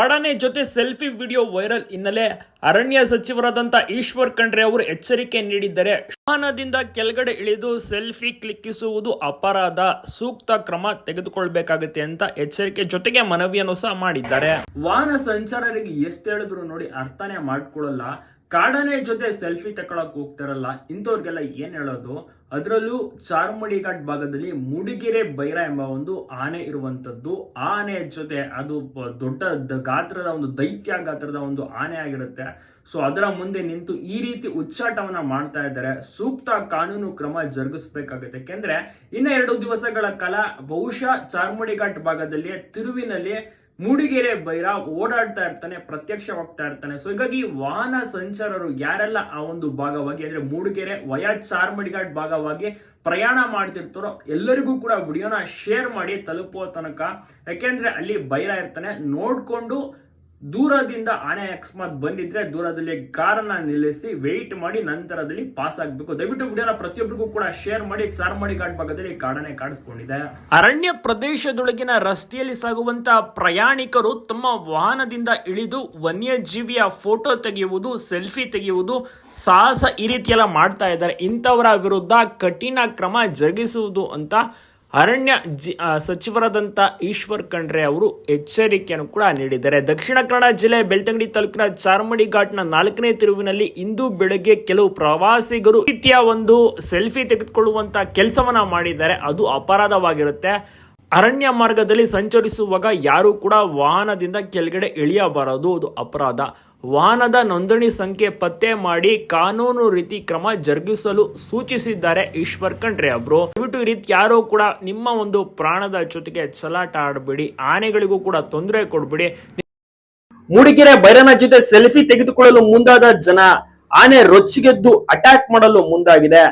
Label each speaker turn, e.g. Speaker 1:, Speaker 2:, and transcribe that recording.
Speaker 1: ಕಾಡಾನೆ ಜೊತೆ selfie video viral ಹಿನ್ನೆಲೆ ಅರಣ್ಯ ಸಚಿವರಾದಂತ ಈಶ್ವರ್ ಖಂಡ್ರೆ ಅವರು ಎಚ್ಚರಿಕೆ ನೀಡಿದ್ದಾರೆ ವಾಹನದಿಂದ ಕೆಳಗಡೆ ಇಳಿದು ಸೆಲ್ಫಿ ಕ್ಲಿಕ್ಕಿಸುವುದು ಅಪರಾಧ. ಸೂಕ್ತ ಕ್ರಮ ತೆಗೆದುಕೊಳ್ಬೇಕಾಗುತ್ತೆ ಅಂತ ಎಚ್ಚರಿಕೆ ಜೊತೆಗೆ ಮನವಿಯನ್ನು ಸಹ ಮಾಡಿದ್ದಾರೆ. ವಾಹನ ಸಂಚಾರರಿಗೆ ಎಷ್ಟು ಹೇಳಿದ್ರು ನೋಡಿ ಅರ್ಥನೇ ಮಾಡ್ಕೊಳ್ಳಲ್ಲ. ಕಾಡಾನೆ ಜೊತೆ ಸೆಲ್ಫಿ ತಗೊಳಕ್ ಹೋಗ್ತಾರಲ್ಲ, ಇಂಥವ್ರಿಗೆಲ್ಲ ಏನ್ ಹೇಳೋದು? ಅದರಲ್ಲೂ ಚಾರ್ಮಡಿ ಘಾಟ್ ಭಾಗದಲ್ಲಿ ಮೂಡಿಗೆರೆ ಬೈರ ಎಂಬ ಒಂದು ಆನೆ ಇರುವಂತದ್ದು ಆ ಆನೆ ಜೊತೆ ಅದು ದೊಡ್ಡ ಗಾತ್ರದ ಒಂದು ದೈತ್ಯ ಗಾತ್ರದ ಒಂದು ಆನೆ ಆಗಿರುತ್ತೆ. ಸೊ ಅದರ ಮುಂದೆ ನಿಂತು ಈ ರೀತಿ ಉಚ್ಚಾಟವನ್ನ ಮಾಡ್ತಾ ಇದ್ದಾರೆ. ಸೂಕ್ತ ಕಾನೂನು ಕ್ರಮ ಜರುಗಿಸಬೇಕಾಗುತ್ತೆ. ಯಾಕೆಂದ್ರೆ ಇನ್ನ ಎರಡು ದಿವಸಗಳ ಕಾಲ ಬಹುಶಃ ಚಾರ್ಮಡಿ ಘಾಟ್ ಭಾಗದಲ್ಲಿ ತಿರುವಿನಲ್ಲಿ ಮೂಡಿಗೆರೆ ಬೈರ ಓಡಾಡ್ತಾ ಇರ್ತಾನೆ, ಪ್ರತ್ಯಕ್ಷವಾಗ್ತಾ ಇರ್ತಾನೆ. ಸೊ ಹೀಗಾಗಿ ವಾಹನ ಸಂಚಾರರು ಯಾರೆಲ್ಲ ಆ ಒಂದು ಭಾಗವಾಗಿ, ಅಂದ್ರೆ ಮೂಡಿಗೆರೆ ವಯಾ ಚಾರ್ಮಡಿಘಾಟ್ ಭಾಗವಾಗಿ ಪ್ರಯಾಣ ಮಾಡ್ತಿರ್ತಾರೋ, ಎಲ್ಲರಿಗೂ ಕೂಡ ವಿಡಿಯೋನ ಶೇರ್ ಮಾಡಿ ತಲುಪುವ ತನಕ. ಯಾಕೆಂದ್ರೆ ಅಲ್ಲಿ ಬೈರ ಇರ್ತಾನೆ. ನೋಡ್ಕೊಂಡು ದೂರದಿಂದ ಆನೆ ಅಕಸ್ಮಾತ್ ಬಂದಿದ್ರೆ ದೂರದಲ್ಲಿ ಕಾರನ್ನ ನಿಲ್ಲಿಸಿ ವೆಯ್ಟ್ ಮಾಡಿ ನಂತರದಲ್ಲಿ ಪಾಸ್ ಆಗ್ಬೇಕು. ದಯವಿಟ್ಟು ವಿಡಿಯೋನ ಪ್ರತಿಯೊಬ್ಬರಿಗೂ ಕೂಡ ಶೇರ್ ಮಾಡಿ ಚಾರ್ಮಡಿ ಘಾಟ್ ಭಾಗದಲ್ಲಿ ಕಾಡನೆ ಕಾಣಿಸ್ಕೊಂಡಿದೆ ಅರಣ್ಯ ಪ್ರದೇಶದೊಳಗಿನ ರಸ್ತೆಯಲ್ಲಿ ಸಾಗುವಂತ ಪ್ರಯಾಣಿಕರು ತಮ್ಮ ವಾಹನದಿಂದ ಇಳಿದು ವನ್ಯಜೀವಿಯ ಫೋಟೋ ತೆಗೆಯುವುದು ಸೆಲ್ಫಿ ತೆಗೆಯುವುದು ಸಾಹಸ ಈ ರೀತಿಯೆಲ್ಲ ಮಾಡ್ತಾ ಇದ್ದಾರೆ. ಇಂಥವರ ವಿರುದ್ಧ ಕಠಿಣ ಕ್ರಮ ಜರುಗಿಸುವುದು ಅಂತ ಅರಣ್ಯ ಜಿ ಸಚಿವರಾದಂಥ ಈಶ್ವರ್ ಖಂಡ್ರೆ ಅವರು ಎಚ್ಚರಿಕೆಯನ್ನು ಕೂಡ ನೀಡಿದ್ದಾರೆ. ದಕ್ಷಿಣ ಕನ್ನಡ ಜಿಲ್ಲೆ ಬೆಳ್ತಂಗಡಿ ತಾಲೂಕಿನ ಚಾರ್ಮಡಿ ಘಾಟ್ನ ನಾಲ್ಕನೇ ತಿರುವಿನಲ್ಲಿ ಇಂದು ಬೆಳಗ್ಗೆ ಕೆಲವು ಪ್ರವಾಸಿಗರು ರೀತಿಯ ಒಂದು ಸೆಲ್ಫಿ ತೆಗೆದುಕೊಳ್ಳುವಂತ ಕೆಲಸವನ್ನ ಮಾಡಿದ್ದಾರೆ. ಅದು ಅಪರಾಧವಾಗಿರುತ್ತೆ. ಅರಣ್ಯ ಮಾರ್ಗದಲ್ಲಿ ಸಂಚರಿಸುವಾಗ ಯಾರು ಕೂಡ ವಾಹನದಿಂದ ಕೆಳಗಡೆ ಇಳಿಯಬಾರದು. ಅದು ಅಪರಾಧ. ವಾಹನದ ನೋಂದಣಿ ಸಂಖ್ಯೆ ಪತ್ತೆ ಮಾಡಿ ಕಾನೂನು ರೀತಿ ಕ್ರಮ ಜರುಗಿಸಲು ಸೂಚಿಸಿದ್ದಾರೆ ಈಶ್ವರ್ ಖಂಡ್ರೆ ಅವರು. ದಯವಿಟ್ಟು ಈ ರೀತಿ ಯಾರೋ ಕೂಡ ನಿಮ್ಮ ಒಂದು ಪ್ರಾಣದ ಜೊತೆಗೆ ಚಲಾಟ ಆಡಬೇಡಿ. ಆನೆಗಳಿಗೂ ಕೂಡ ತೊಂದರೆ ಕೊಡಬೇಡಿ. ಮೂಡಿಗೆರೆ ಬೈರನ ಜೊತೆ ಸೆಲ್ಫಿ ತೆಗೆದುಕೊಳ್ಳಲು ಮುಂದಾದ ಜನ ಆನೆ ರೊಚ್ಚಿಗೆದ್ದು ಅಟ್ಯಾಕ್ ಮಾಡಲು ಮುಂದಾಗಿದೆ.